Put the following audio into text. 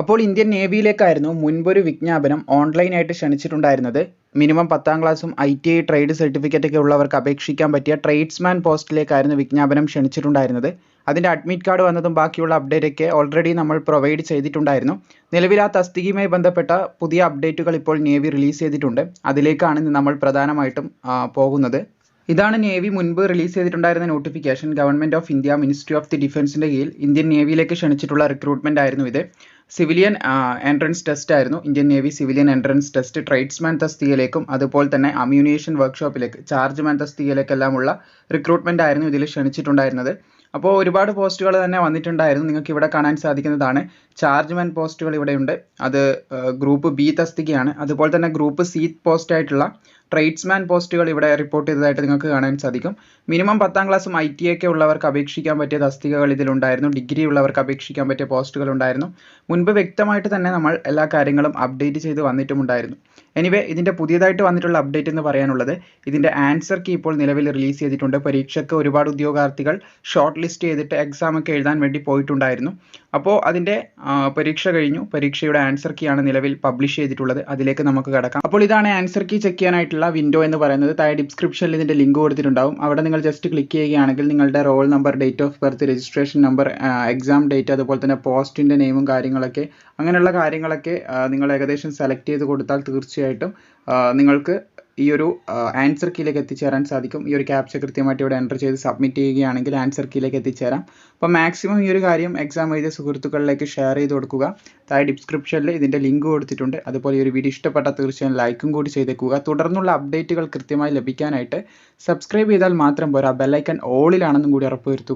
അപ്പോൾ ഇന്ത്യൻ നേവിയിലേക്കായിരുന്നു മുൻപൊരു വിജ്ഞാപനം ഓൺലൈനായിട്ട് ക്ഷണിച്ചിട്ടുണ്ടായിരുന്നത്. മിനിമം പത്താം ക്ലാസ്സും I T I trade certificate ഒക്കെ ഉള്ളവർക്ക് അപേക്ഷിക്കാൻ പറ്റിയ ട്രേഡ്സ്മാൻ പോസ്റ്റിലേക്കായിരുന്നു വിജ്ഞാപനം ക്ഷണിച്ചിട്ടുണ്ടായിരുന്നത്. അതിന്റെ അഡ്മിറ്റ് കാർഡ് വന്നതും ബാക്കിയുള്ള അപ്ഡേറ്റ് ഒക്കെ ഓൾറെഡി നമ്മൾ പ്രൊവൈഡ് ചെയ്തിട്ടുണ്ടായിരുന്നു. നിലവിൽ ആ തസ്തികയുമായി ബന്ധപ്പെട്ട പുതിയ അപ്ഡേറ്റുകൾ ഇപ്പോൾ നേവി റിലീസ് ചെയ്തിട്ടുണ്ട്. അതിലേക്കാണ് നമ്മൾ പ്രധാനമായിട്ടും പോകുന്നത്. ഇതാണ് നേവി മുൻപ് release ചെയ്തിട്ടുണ്ടായിരുന്ന notification government of India ministry of the ഡിഫൻസിന്റെ കീഴിൽ ഇന്ത്യൻ നേവിയിലേക്ക് ക്ഷണിച്ചിട്ടുള്ള റിക്രൂട്ട്മെന്റ് ആയിരുന്നു ഇത്. സിവിലിയൻ എൻട്രൻസ് ടെസ്റ്റ് ആയിരുന്നു. Indian navy civilian entrance test tradesman തസ്തികയിലേക്കും അതുപോലെ തന്നെ അമ്യൂണിയേഷൻ വർക്ക്ഷോപ്പിലേക്ക് ചാർജ്മാൻ തസ്തികയിലേക്കെല്ലാമുള്ള റിക്രൂട്ട്മെന്റ് ആയിരുന്നു ഇതിൽ ക്ഷണിച്ചിട്ടുണ്ടായിരുന്നത്. അപ്പോൾ ഒരുപാട് പോസ്റ്റുകൾ തന്നെ വന്നിട്ടുണ്ടായിരുന്നു. നിങ്ങൾക്ക് ഇവിടെ കാണാൻ സാധിക്കുന്നതാണ്. ചാർജ്മാൻ പോസ്റ്റുകൾ ഇവിടെയുണ്ട് അത് ഗ്രൂപ്പ് ബി തസ്തികയാണ്. അതുപോലെ തന്നെ ഗ്രൂപ്പ് സി പോസ്റ്റ് ആയിട്ടുള്ള ട്രേഡ്സ്മാൻ പോസ്റ്റുകൾ ഇവിടെ റിപ്പോർട്ട് ചെയ്തതായിട്ട് നിങ്ങൾക്ക് കാണാൻ സാധിക്കും. മിനിമം പത്താം ക്ലാസ്സും ഐ ടി ഒക്കെ ഉള്ളവർക്ക് അപേക്ഷിക്കാൻ പറ്റിയ തസ്തികകൾ ഇതിലുണ്ടായിരുന്നു. ഡിഗ്രി ഉള്ളവർക്ക് അപേക്ഷിക്കാൻ പറ്റിയ പോസ്റ്റുകൾ ഉണ്ടായിരുന്നു. മുൻപ് വ്യക്തമായിട്ട് തന്നെ നമ്മൾ എല്ലാ കാര്യങ്ങളും അപ്ഡേറ്റ് ചെയ്ത് വന്നിട്ടുമുണ്ടായിരുന്നു. എനിവേ ഇതിന്റെ പുതിയതായിട്ട് വന്നിട്ടുള്ള അപ്ഡേറ്റ് എന്ന് പറയാനുള്ളത് ഇതിന്റെ ആൻസർ കീ ഇപ്പോൾ നിലവിൽ റിലീസ് ചെയ്തിട്ടുണ്ട്. പരീക്ഷയ്ക്ക് ഒരുപാട് ഉദ്യോഗാർത്ഥികൾ ഷോർട്ട് ലിസ്റ്റ് ചെയ്തിട്ട് എക്സാം ഒക്കെ എഴുതാൻ വേണ്ടി പോയിട്ടുണ്ടായിരുന്നു. അപ്പോൾ അതിന്റെ പരീക്ഷ കഴിഞ്ഞു. പരീക്ഷയുടെ ആൻസർ കീ ആണ് നിലവിൽ പബ്ലിഷ് ചെയ്തിട്ടുള്ളത്. അതിലേക്ക് നമുക്ക് കടക്കാം. അപ്പോൾ ഇതാണ് ആൻസർ കീ ചെക്ക് ചെയ്യാനായിട്ടുള്ള വിൻഡോ എന്ന് പറയുന്നത്. താഴെ ഡിസ്ക്രിപ്ഷനിൽ ഇതിന്റെ ലിങ്ക് കൊടുത്തിട്ടുണ്ടാവും. അവിടെ നിങ്ങൾ ജസ്റ്റ് ക്ലിക്ക് ചെയ്യുകയാണെങ്കിൽ നിങ്ങളുടെ roll number date of birth registration number exam date അതുപോലെ തന്നെ പോസ്റ്റിന്റെ നെയിമും കാര്യങ്ങളൊക്കെ അങ്ങനെയുള്ള കാര്യങ്ങളൊക്കെ നിങ്ങൾ ഏകദേശം സെലക്ട് ചെയ്ത് കൊടുത്താൽ തീർച്ചയായിട്ടും നിങ്ങൾക്ക് ഈ ഒരു ആൻസർ കീയിലേക്ക് എത്തിച്ചേരാൻ സാധിക്കും. ഈ ഒരു ക്യാപ്ച കൃത്യമായിട്ട് ഇവിടെ എന്റർ ചെയ്ത് സബ്മിറ്റ് ചെയ്യുകയാണെങ്കിൽ ആൻസർ കീയിലേക്ക് എത്തിച്ചേരാം. അപ്പോൾ മാക്സിമം ഈ ഒരു കാര്യം എക്സാം എഴുതിയ സുഹൃത്തുക്കളിലേക്ക് ഷെയർ ചെയ്ത് കൊടുക്കുക. താഴെ ഡിസ്ക്രിപ്ഷനിൽ ഇതിന്റെ ലിങ്ക് കൊടുത്തിട്ടുണ്ട്. അതുപോലെ ഈ ഒരു വീഡിയോ ഇഷ്ടപ്പെട്ട തീർച്ചയായും ലൈക്കും കൂടി ചെയ്തേക്കുക. തുടർന്നുള്ള അപ്ഡേറ്റുകൾ കൃത്യമായി ലഭിക്കാനായിട്ട് സബ്സ്ക്രൈബ് ചെയ്താൽ മാത്രം പോരാ. ബെല്ലൈക്കൺ ഓളിലാണെന്നും കൂടി ഉറപ്പുവരുത്തുക.